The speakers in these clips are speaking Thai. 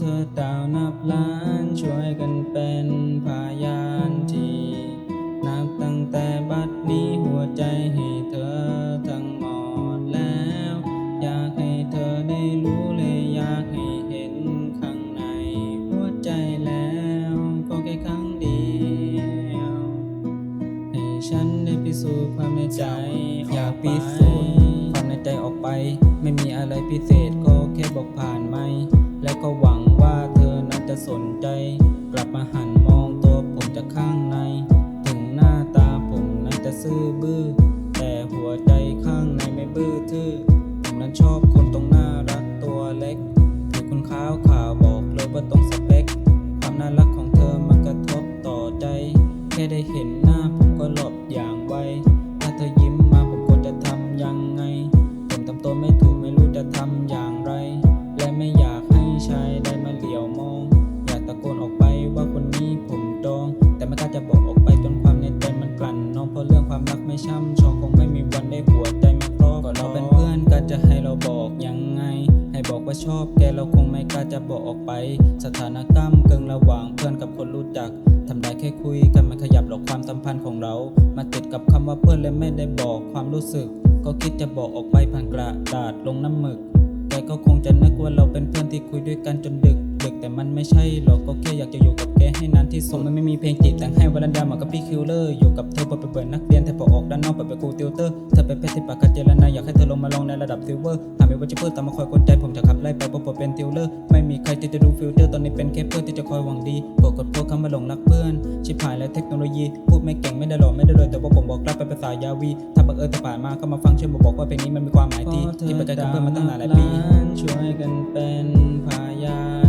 เธอดาวนับล้านช่วยกันเป็นพยานที่นับตั้งแต่บัดนี้หัวใจให้เธอทั้งหมดแล้ว อยากให้เธอได้รู้เลยอยากให้เห็นข้างในหัวใจแล้วก็แค่ครั้งเดียวให้ฉันได้พิสูจน์ความในใจอยากพิสูจน์ความในใจออกไป ไม่มีอะไรพิเศษก็แค่บอกผ่านไหม และก็หวังว่า ว่าชอบแกเราคงไม่กล้าจะบอกออกไป สถานกรรมเกิงระหว่างเพื่อนกับคนรู้จักทำได้แค่คุยกันมันขยับหรอกความสัมพันธ์ของเรา มาติดกับคำว่าเพื่อนและไม่ได้บอกความรู้สึก ก็คิดจะบอกออกไปผ่านกระดาษลงน้ำหมึกแกก็คงจะนึกว่าเราเป็นเพื่อนที่คุยด้วยกันจนดึก ดึกแต่มันไม่ใช่หรอกก็แค่อยากจะอยู่กับแกให้นานที่สุดมันไม่มีเพลงจีบแต่งให้วันดามากับพี่คิวเลอร์อยู่กับเธอเปิดเปิดนักเรียนแต่พอออกด้านนอกเปิดเป็นครูติวเตอร์เธอเป็นเพชรที่ปากกัดเจรนาอยากให้เธอลงมาลองในระดับซิลเวอร์หากม่ว่าจะเพื่อตามมาคอยกดใจผมจะขับไล่ไปเพราะผมเป็นติวเลอร์ไม่มีใครที่จะดูฟิลเตอร์ตอนนี้เป็นแค่เพื่อนที่จะคอยหวังดีโปรดกดโพสต์คำว่าหลงรักเพื่อนชิบหายและเทคโนโลยีพูดไม่เก่งไม่ได้หล่อไม่ได้รวยแต่ว่าผมบอกรักเป็นภาษายาวีถ้าบังเอิญถ้าผ่านมาก็มาฟังช่วยมาบอกว่าเพลงนี้มันมีความหมายที่ที่ไปไกลกับเพื่อนมาตั้งนานหลายปีช่วยกันเป็นพยาน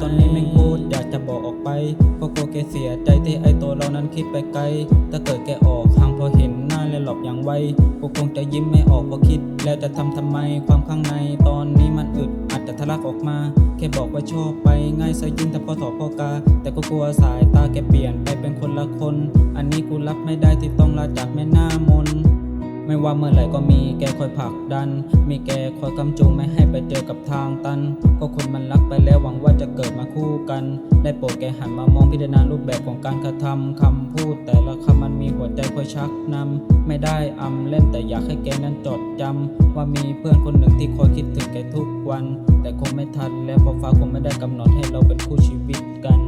ตอนนี้ไม่พูดอยากจะบอกออกไปก็กลัวแกเสียใจที่ไอตัวเรานั้นคิดไปไกล ถ้าเกิดแกออกห่างพอเห็นหน้าเลยหลบอย่างไวก็คงจะยิ้มไม่ออกเพราะคิด แล้วจะทำทำไมความข้างในตอนนี้มันอึดอาจจะทะลักออกมา แค่บอกว่าชอบไปง่ายซะยิ่งถ้าพอถอพอกา แต่ก็กลัวสายตาแกเปลี่ยนไปเป็นคนละคน อันนี้กูรับไม่ได้ที่ต้องลาจากแม่หน้ามน ไม่ว่าเมื่อไหร่ก็มีแกคอยผลักดัน มีแกคอยกำจูงไม่ให้ไปเจอกับทางตัน ก็คนมันรักไปแล้วหวังว่าจะเกิดมาคู่กัน ได้โปรดแกหันมามองพิจารณารูปแบบของการกระทำคำพูด แต่ละคำมันมีหัวใจคอยชักนำไม่ได้อำเล่นแต่อยากให้แกนั้นจดจำว่ามีเพื่อนคนหนึ่งที่คอยคิดถึงแกทุกวัน แต่คงไม่ทันแล้วเพราะฟ้าคงไม่ได้กำหนดให้เราเป็นคู่ชีวิตกัน